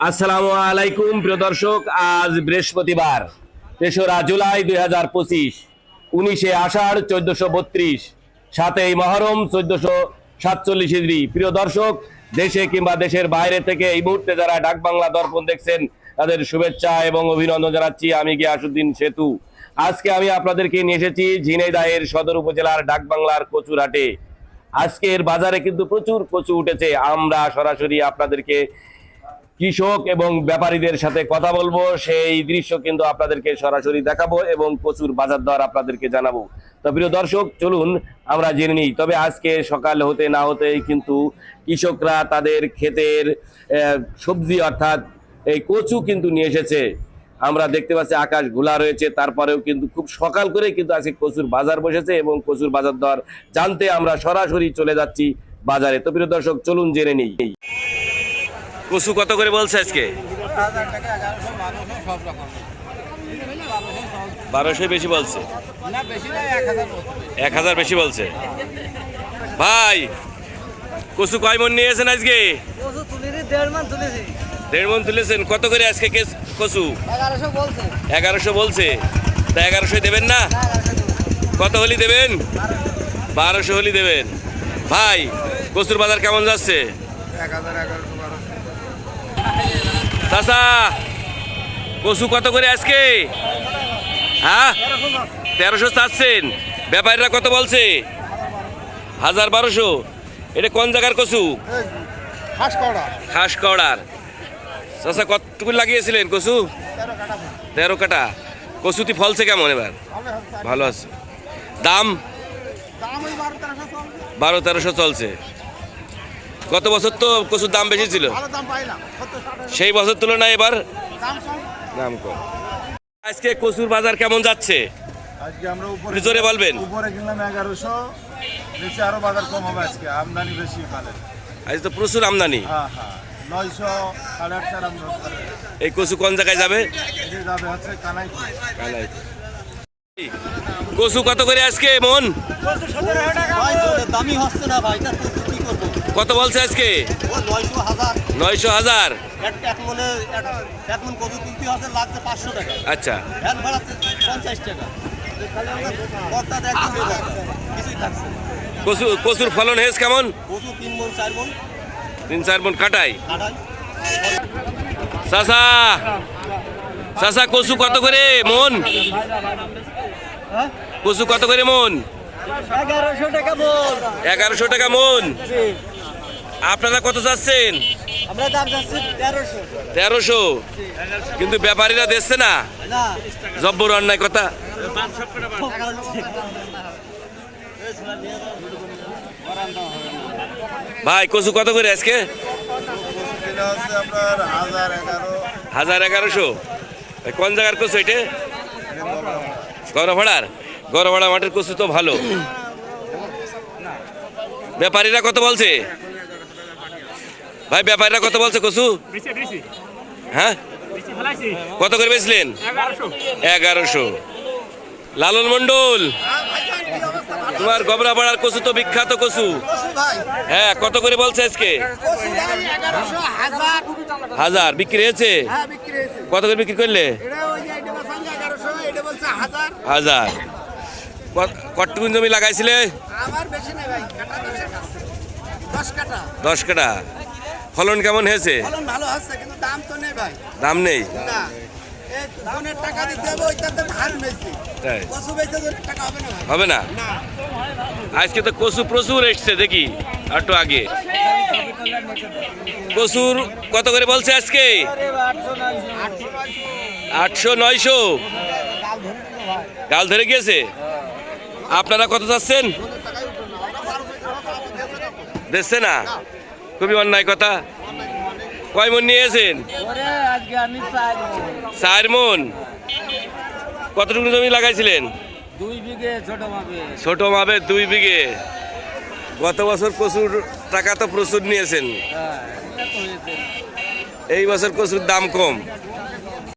আসসালামু আলাইকুম, প্রিয় দর্শক, আজ বৃহস্পতিবার, তেসরা জুলাই দুই হাজার পঁচিশ, উনিশে আষাঢ় চোদ্দশো বত্রিশ, সাতই মহরম চোদ্দশো সাতচল্লিশ প্রিয় দর্শক, দেশে কিংবা দেশের বাইরে থেকে এই মুহূর্তে যারা ডাক বাংলা দর্পণ দেখছেন, তাদের শুভেচ্ছা এবং অভিনন্দন জানাচ্ছি। আমি গিয়াসুদ্দিন সেতু। আজকে আমি আপনাদেরকে নিয়ে এসেছি সদর উপজেলার ডাক বাংলার কচুরহাটে। আজকের বাজারে কিন্তু প্রচুর কচু উঠেছে। আমরা সরাসরি আপনাদেরকে কৃষক এবং ব্যাপারীদের সাথে কথা বলব। সেই দৃশ্য কিন্তু আপনাদেরকে সরাসরি দেখাবো এবং প্রচুর বাজার দর আপনাদেরকে জানাব। তো প্রিয় দর্শক, চলুন আমরা জেনে নিই। তবে আজকে সকাল হতে না হতেই কিন্তু কৃষকরা তাদের ক্ষেতের সবজি অর্থাৎ এই কচু কিন্তু নিয়ে এসেছে। আমরা দেখতে পাচ্ছি আকাশ ঘোলা রয়েছে, তারপরেও কিন্তু খুব সকাল করে কিন্তু আজকে কচুর বাজার বসেছে এবং কচুর বাজার দর জানতে আমরা সরাসরি চলে যাচ্ছি বাজারে। তো প্রিয় দর্শক, চলুন জেনে নিই। কচু কত করে বলছে আজকে? বারোশো বেশি বলছে। এক হাজার বেশি বলছে। ভাই কচু কয় মন নিয়েছেন আজকে? দেড় মান তুলেছি তুলেছেন। কত করে আজকে কেস- এগারোশো বলছে। তা এগারোশো দেবেন না। কত হলি দেবেন? বারোশো হলি দেবেন। ভাই কচুর বাজার কেমন যাচ্ছে? চাচা, কচু কত করে আজকে? হ্যাঁ? তেরোশো চাচ্ছেন। ব্যাপারীরা কত বলছে? হাজার বারোশো। এটা কোন জায়গার কচু? খাস কড়ার। চাচা, কতটুকু লাগিয়েছিলেন কচু? তেরো কাটা। কচুতি ফলছে কেমন এবার? ভালো। আছে। দাম? বারো তেরোশো চলছে। গত বছর তো কচুর দাম বেশি ছিল। সেই বছর তুলনায় এবার দাম কম। আজকে কচুর বাজার কেমন যাচ্ছে? আজকে আমরা উপরে জোরে বলবেন। উপরে কিনলাম এগারোশো নিচে আরও বাজার কম হবে আজকে আমদানি বেশি পালে। আজ তো প্রচুর আমদানি। হ্যাঁ হ্যাঁ নয়শো সাড়ে আটশো এই কচু কোন জায়গায় যাবে? যাবে হচ্ছে কানাই কচু কত করে আজকে মন? দামি হচ্ছে না ভাই কত বলছে আজকে? নয়শো হাজার। মনে মন আচ্ছা। কচু কচুর ফলন হেস কেমন? তিন চার মন। তিন কাটাই। চাষা চাষা কচু কত করে মন? কচু কত করে মন? এগারোশো টাকা বল এগারোশো টাকা মন। আপনারা কত চাচ্ছেন তেরোশো। কিন্তু ব্যাপারীরা দিচ্ছে না? জব্বর অন্যায় কথা। ভাই কচু কত করে আজকে? হাজার এগারোশো। কোন জায়গার কচু এটা? গরভাড়ার। গরভাড়া মাঠের কচু তো ভালো। ব্যাপারীরা কত বলছে? ভাই ব্যাপারীরা কত বলছে কচু? হ্যাঁ? কত করে বেচলেন? এগারোশো। লালন মন্ডল তোমার গবরাপাড়ার কচু তো বিখ্যাত কচু। হ্যাঁ কত করে বলছে আজকে? হাজার। হাজার বিক্রি হয়েছে? হ্যাঁ বিক্রি হয়েছে কত করে বিক্রি করলে? এটা ওই যে এটা বলছে এগারোশো এটা বলছে হাজার কতটুকুন জমি লাগাইছিলে? আমার বেশি নেই ভাই কাটা দশের কাছে দশ কাটা। দশ কাটা। ফলন কেমন হয়েছে? ফলন ভালো হচ্ছে কিন্তু দাম তো নেই ভাই। দাম নেই? না। টাকা দিতে হবে ওইটাতে ধান বেশি। তাই। পশু বেচে টাকা হবে না হবে না? আজকে তো কচু প্রচুর এসছে দেখি একটু আগে। কচুর কত করে বলছে আজকে? আটশো নয়শো। গাল ধরে গিয়েছে? আপনারা কত চাচ্ছেন? দেখছে না। খুবই অন্যায় কথা। কয় মন নিয়েছেন? চার মন। কতটুকু জমি লাগাইছিলেন? ছোট মাপে দুই বিঘে। গত বছর প্রচুর টাকা তো প্রচুর নিয়েছেন। হ্যাঁ এই বছর প্রচুর দাম কম।